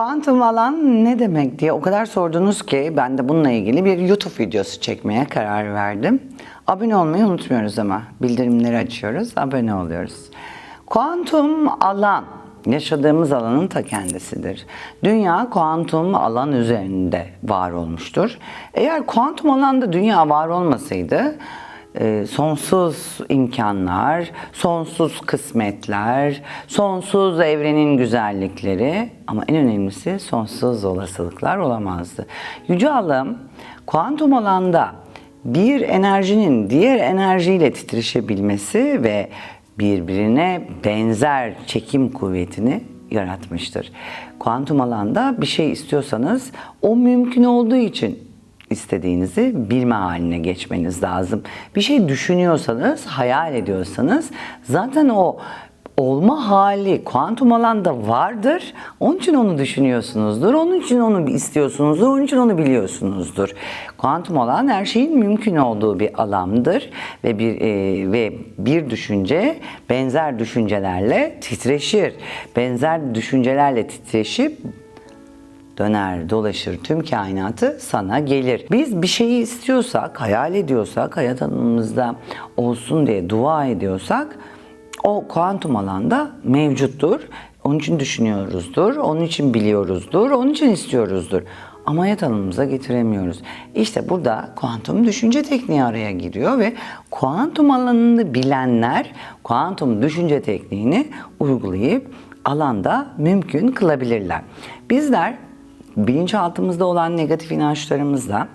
Kuantum alan ne demek diye o kadar sordunuz ki ben de bununla ilgili bir YouTube videosu çekmeye karar verdim. Abone olmayı unutmuyoruz ama bildirimleri açıyoruz, abone oluyoruz. Kuantum alan yaşadığımız alanın ta kendisidir. Dünya kuantum alan üzerinde var olmuştur. Eğer kuantum alanda dünya var olmasaydı e, sonsuz imkanlar, sonsuz kısmetler, sonsuz evrenin güzellikleri ama en önemlisi sonsuz olasılıklar olamazdı. Yüce Allah'ım kuantum alanda bir enerjinin diğer enerjiyle titreşebilmesi ve birbirine benzer çekim kuvvetini yaratmıştır. Kuantum alanda bir şey istiyorsanız o mümkün olduğu için istediğinizi bilme haline geçmeniz lazım. Bir şey düşünüyorsanız, hayal ediyorsanız zaten o olma hali kuantum alanda vardır. Onun için onu düşünüyorsunuzdur. Onun için onu istiyorsunuzdur. Onun için onu biliyorsunuzdur. Kuantum alan her şeyin mümkün olduğu bir alandır ve bir e, ve bir düşünce benzer düşüncelerle titreşir. Benzer düşüncelerle titreşip döner dolaşır tüm kainatı sana gelir. Biz bir şeyi istiyorsak, hayal ediyorsak, hayat alanımızda olsun diye dua ediyorsak o kuantum alanda mevcuttur. Onun için düşünüyoruzdur, onun için biliyoruzdur, onun için istiyoruzdur. Ama hayat alanımıza getiremiyoruz. İşte burada kuantum düşünce tekniği araya giriyor ve kuantum alanını bilenler kuantum düşünce tekniğini uygulayıp alanda mümkün kılabilirler. Bizler bilinçaltımızda olan negatif inançlarımızla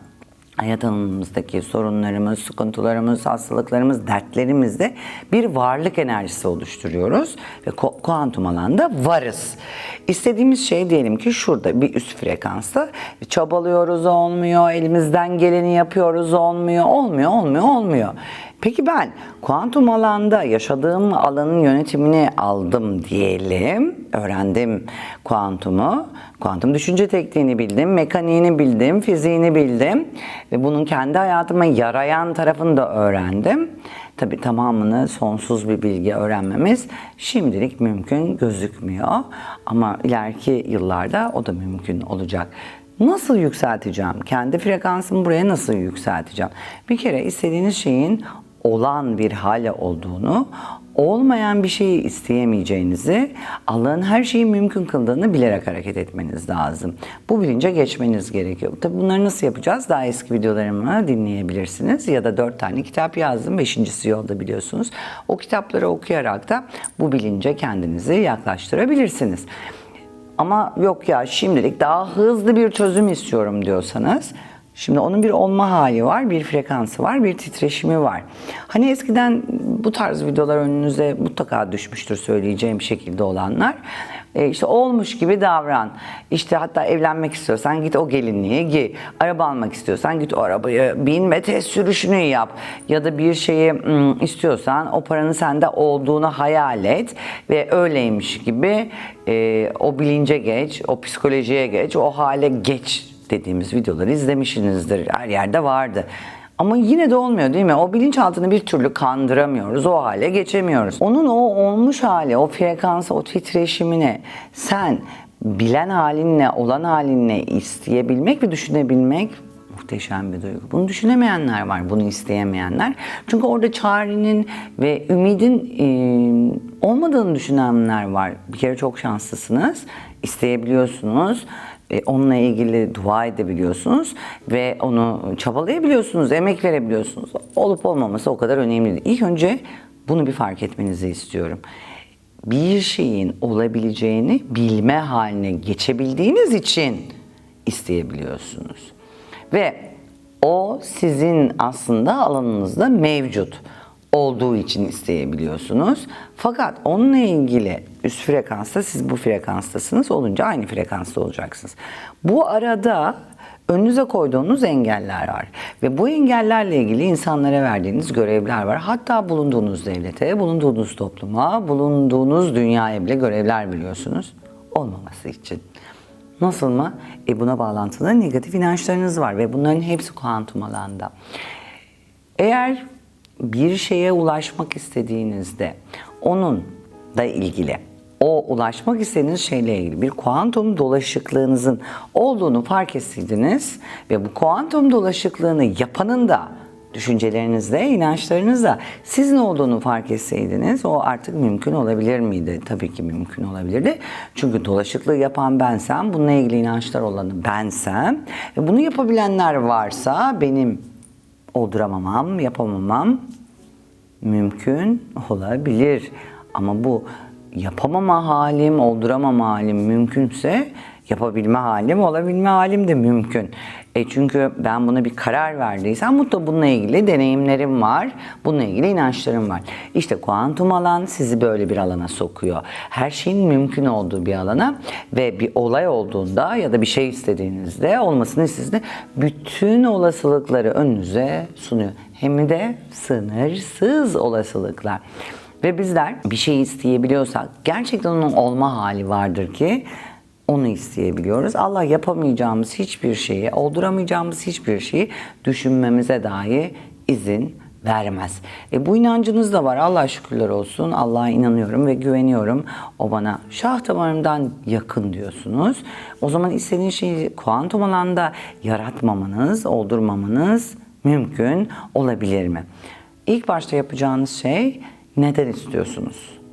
hayat alanımızdaki sorunlarımız, sıkıntılarımız, hastalıklarımız, dertlerimizde bir varlık enerjisi oluşturuyoruz ve kuantum alanda varız. İstediğimiz şey diyelim ki şurada bir üst frekansta çabalıyoruz olmuyor, elimizden geleni yapıyoruz olmuyor, olmuyor, olmuyor, olmuyor. Peki ben kuantum alanda yaşadığım alanın yönetimini aldım diyelim, öğrendim kuantumu, kuantum düşünce tekniğini bildim, mekaniğini bildim, fiziğini bildim ve bunun kendi hayatıma yarayan tarafını da öğrendim. Tabi tamamını sonsuz bir bilgi öğrenmemiz şimdilik mümkün gözükmüyor ama ileriki yıllarda o da mümkün olacak. Nasıl yükselteceğim? Kendi frekansımı buraya nasıl yükselteceğim? Bir kere istediğiniz şeyin olan bir hale olduğunu, olmayan bir şeyi isteyemeyeceğinizi, Allah'ın her şeyi mümkün kıldığını bilerek hareket etmeniz lazım. Bu bilince geçmeniz gerekiyor. Tabii bunları nasıl yapacağız? Daha eski videolarımı dinleyebilirsiniz. Ya da dört tane kitap yazdım. Beşincisi yolda biliyorsunuz. O kitapları okuyarak da bu bilince kendinizi yaklaştırabilirsiniz. Ama yok ya şimdilik daha hızlı bir çözüm istiyorum diyorsanız Şimdi onun bir olma hali var, bir frekansı var, bir titreşimi var. Hani eskiden bu tarz videolar önünüze mutlaka düşmüştür söyleyeceğim şekilde olanlar. E işte olmuş gibi davran. İşte hatta evlenmek istiyorsan git o gelinliği giy. Araba almak istiyorsan git o arabaya bin ve test sürüşünü yap. Ya da bir şeyi istiyorsan o paranın sende olduğunu hayal et ve öyleymiş gibi e, o bilince geç, o psikolojiye geç, o hale geç dediğimiz videoları izlemişsinizdir. Her yerde vardı. Ama yine de olmuyor değil mi? O bilinçaltını bir türlü kandıramıyoruz. O hale geçemiyoruz. Onun o olmuş hali, o frekansı, o titreşimini sen bilen halinle, olan halinle isteyebilmek ve düşünebilmek muhteşem bir duygu. Bunu düşünemeyenler var, bunu isteyemeyenler. Çünkü orada çarenin ve ümidin e, olmadığını düşünenler var. Bir kere çok şanslısınız, isteyebiliyorsunuz onunla ilgili dua edebiliyorsunuz ve onu çabalayabiliyorsunuz, emek verebiliyorsunuz. Olup olmaması o kadar önemli değil. İlk önce bunu bir fark etmenizi istiyorum. Bir şeyin olabileceğini bilme haline geçebildiğiniz için isteyebiliyorsunuz. Ve o sizin aslında alanınızda mevcut olduğu için isteyebiliyorsunuz. Fakat onunla ilgili üst frekansta siz bu frekanstasınız olunca aynı frekansta olacaksınız. Bu arada önünüze koyduğunuz engeller var. Ve bu engellerle ilgili insanlara verdiğiniz görevler var. Hatta bulunduğunuz devlete, bulunduğunuz topluma, bulunduğunuz dünyaya bile görevler biliyorsunuz. Olmaması için. Nasıl mı? E buna bağlantılı negatif inançlarınız var ve bunların hepsi kuantum alanda. Eğer bir şeye ulaşmak istediğinizde onun da ilgili o ulaşmak istediğiniz şeyle ilgili bir kuantum dolaşıklığınızın olduğunu fark etseydiniz ve bu kuantum dolaşıklığını yapanın da düşüncelerinizde, inançlarınızda sizin olduğunu fark etseydiniz o artık mümkün olabilir miydi? Tabii ki mümkün olabilirdi. Çünkü dolaşıklığı yapan bensem, bununla ilgili inançlar olanı bensem bunu yapabilenler varsa benim olduramamam, yapamamam mümkün olabilir. Ama bu yapamama halim, olduramama halim mümkünse yapabilme halim, olabilme halim de mümkün. E çünkü ben buna bir karar verdiysem mutlu bununla ilgili deneyimlerim var. Bununla ilgili inançlarım var. İşte kuantum alan sizi böyle bir alana sokuyor. Her şeyin mümkün olduğu bir alana ve bir olay olduğunda ya da bir şey istediğinizde olmasını istediğinizde bütün olasılıkları önünüze sunuyor. Hem de sınırsız olasılıklar. Ve bizler bir şey isteyebiliyorsak gerçekten onun olma hali vardır ki onu isteyebiliyoruz. Allah yapamayacağımız hiçbir şeyi, olduramayacağımız hiçbir şeyi düşünmemize dahi izin vermez. E bu inancınız da var. Allah şükürler olsun. Allah'a inanıyorum ve güveniyorum. O bana şah damarımdan yakın diyorsunuz. O zaman istediğiniz şeyi kuantum alanda yaratmamanız, oldurmamanız mümkün olabilir mi? İlk başta yapacağınız şey neden istiyorsunuz?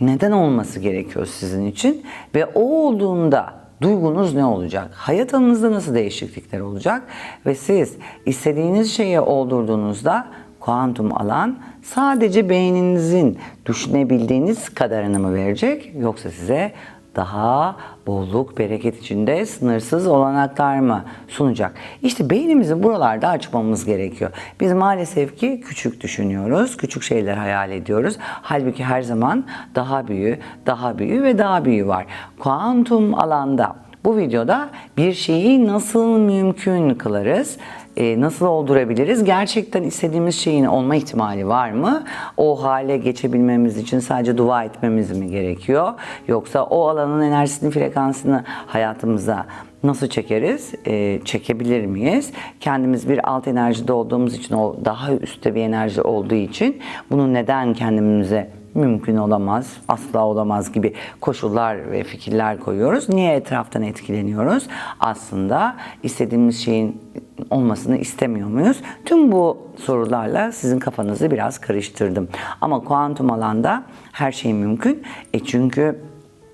Neden olması gerekiyor sizin için ve o olduğunda duygunuz ne olacak? Hayat alanınızda nasıl değişiklikler olacak? Ve siz istediğiniz şeyi oldurduğunuzda kuantum alan sadece beyninizin düşünebildiğiniz kadarını mı verecek yoksa size daha bolluk, bereket içinde sınırsız olanaklar mı sunacak? İşte beynimizi buralarda açmamız gerekiyor. Biz maalesef ki küçük düşünüyoruz, küçük şeyler hayal ediyoruz. Halbuki her zaman daha büyüğü, daha büyüğü ve daha büyüğü var. Kuantum alanda bu videoda bir şeyi nasıl mümkün kılarız? e, nasıl oldurabiliriz? Gerçekten istediğimiz şeyin olma ihtimali var mı? O hale geçebilmemiz için sadece dua etmemiz mi gerekiyor? Yoksa o alanın enerjisini, frekansını hayatımıza nasıl çekeriz? E, çekebilir miyiz? Kendimiz bir alt enerjide olduğumuz için, o daha üstte bir enerji olduğu için bunu neden kendimize mümkün olamaz, asla olamaz gibi koşullar ve fikirler koyuyoruz. Niye etraftan etkileniyoruz? Aslında istediğimiz şeyin olmasını istemiyor muyuz? Tüm bu sorularla sizin kafanızı biraz karıştırdım. Ama kuantum alanda her şey mümkün. E çünkü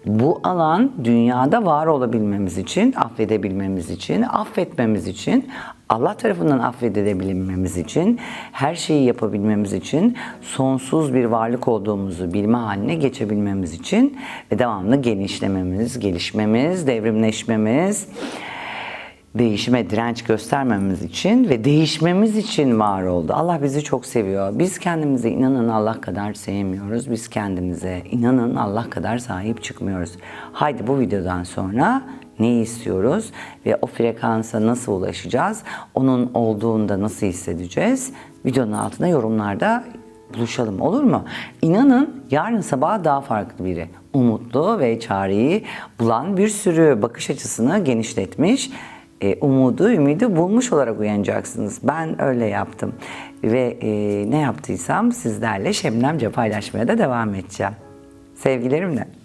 bu alan dünyada var olabilmemiz için, affedebilmemiz için, affetmemiz için, Allah tarafından affedilebilmemiz için, her şeyi yapabilmemiz için, sonsuz bir varlık olduğumuzu bilme haline geçebilmemiz için ve devamlı genişlememiz, gelişmemiz, devrimleşmemiz, değişime direnç göstermemiz için ve değişmemiz için var oldu. Allah bizi çok seviyor. Biz kendimize inanın Allah kadar sevmiyoruz. Biz kendimize inanın Allah kadar sahip çıkmıyoruz. Haydi bu videodan sonra ne istiyoruz ve o frekansa nasıl ulaşacağız? Onun olduğunda nasıl hissedeceğiz? Videonun altına yorumlarda buluşalım olur mu? İnanın yarın sabah daha farklı biri. Umutlu ve çareyi bulan bir sürü bakış açısını genişletmiş e, umudu, ümidi bulmuş olarak uyanacaksınız. Ben öyle yaptım. Ve e, ne yaptıysam sizlerle Şebnemce paylaşmaya da devam edeceğim. Sevgilerimle.